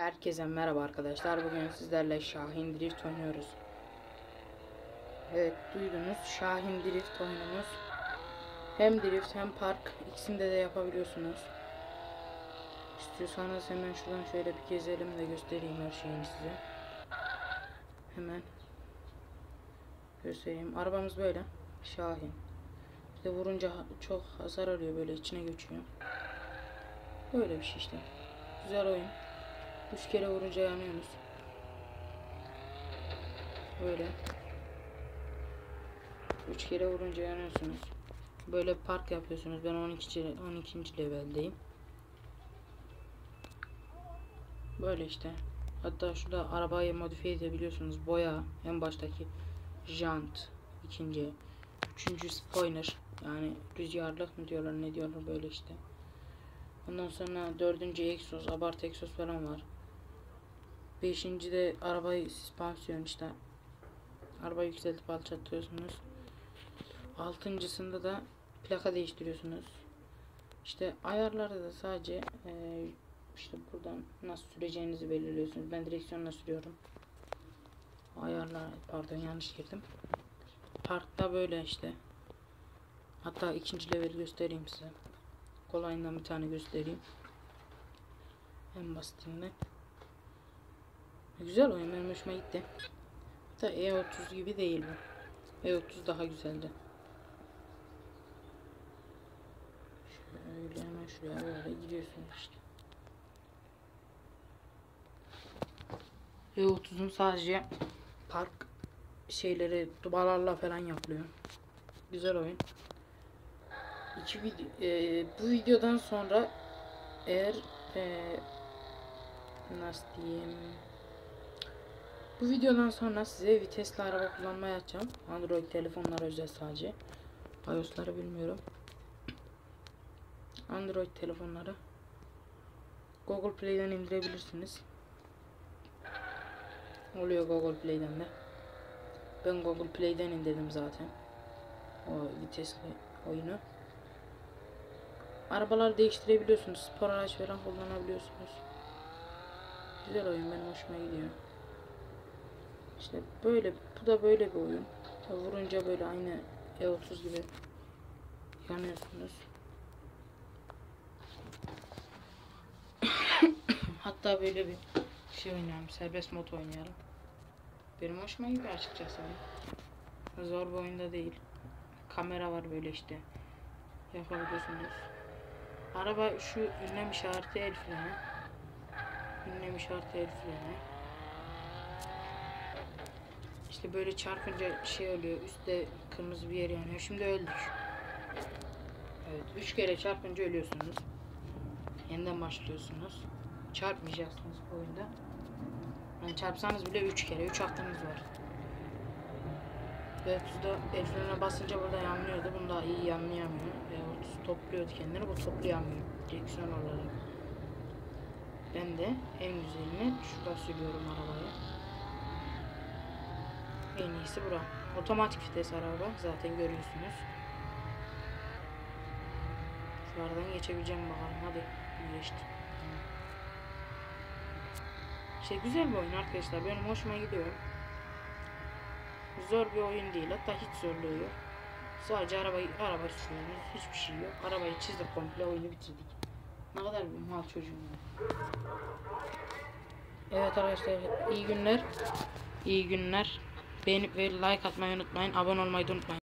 Herkese merhaba arkadaşlar. Bugün sizlerle Şahin Drift oynuyoruz. Evet duydunuz. Şahin Drift oyunumuz. Hem drift hem park ikisinde de yapabiliyorsunuz. İstiyorsanız hemen şuradan şöyle bir gezelim de göstereyim her şeyini size. Hemen göstereyim. Arabamız böyle. Şahin. Bir de vurunca çok hasar alıyor böyle içine göçüyor. Böyle bir şey işte. Güzel oyun. Üç kere vurunca yanıyorsunuz. Böyle. Üç kere vurunca yanıyorsunuz. Böyle park yapıyorsunuz. Ben 12. 12. leveldeyim. Böyle işte. Hatta şurada arabayı modifiye edebiliyorsunuz. Boya en baştaki jant, ikinci, üçüncü spoiler yani rüzgarlık mı diyorlar ne diyorlar böyle işte. Ondan sonra dördüncü egzoz, abartı egzoz falan var. Beşinci de arabayı süspansiyon işte. Arabayı yükseltip alçaltıyorsunuz. Altıncısında da plaka değiştiriyorsunuz. İşte ayarlarda da sadece e, işte buradan nasıl süreceğinizi belirliyorsunuz. Ben direksiyonla sürüyorum. Ayarlar pardon yanlış girdim. Parkta böyle işte. Hatta ikinci level göstereyim size. Kolayından bir tane göstereyim. En basitinden. Güzel oyun benim hoşuma gitti. Da E30 gibi değil bu. E30 daha güzeldi. Şöyle hemen şuraya böyle gidiyorsun işte. E30'un sadece park şeyleri dubalarla falan yapılıyor. Güzel oyun. İki video, e, bu videodan sonra eğer e, nasıl diyeyim bu videodan sonra size vitesli araba kullanmayı açacağım. Android telefonlara özel sadece. iOS'ları bilmiyorum. Android telefonları Google Play'den indirebilirsiniz. Oluyor Google Play'den de. Ben Google Play'den indirdim zaten. O vitesli oyunu. Arabalar değiştirebiliyorsunuz. Spor araç falan kullanabiliyorsunuz. Güzel oyun benim hoşuma gidiyor. İşte böyle bu da böyle bir oyun. Vurunca böyle aynı E30 gibi yanıyorsunuz. Hatta böyle bir şey oynayalım. Serbest mod oynayalım. Benim hoşuma gidiyor açıkçası. Zor bir oyunda değil. Kamera var böyle işte. Yapabiliyorsunuz. Araba şu ünlem işareti el freni. Ünlem işareti el freni. İşte böyle çarpınca şey oluyor. Üstte kırmızı bir yer yanıyor. Şimdi öldük. Evet. Üç kere çarpınca ölüyorsunuz. Yeniden başlıyorsunuz. Çarpmayacaksınız bu oyunda. Yani çarpsanız bile üç kere. Üç hakkınız var. V30'da el frenine basınca burada yanmıyordu. Bunda iyi yanlayamıyor. V30 topluyordu kendini. Bu toplayamıyor. Direksiyon olarak. Ben de en güzelini şurada sürüyorum arabaya. En iyisi bura. Otomatik vites araba. Zaten görüyorsunuz. Şuradan geçebileceğim bakalım. Hadi. Geçtim. İşte güzel bir oyun arkadaşlar. Benim hoşuma gidiyor. Zor bir oyun değil. Hatta hiç zorluğu yok. Sadece arabayı araba sürüyoruz. Hiçbir şey yok. Arabayı çizdik komple oyunu bitirdik. Ne kadar bir mal çocuğum. Evet arkadaşlar iyi günler. İyi günler. Beğenip ve like atmayı unutmayın. Abone olmayı da unutmayın.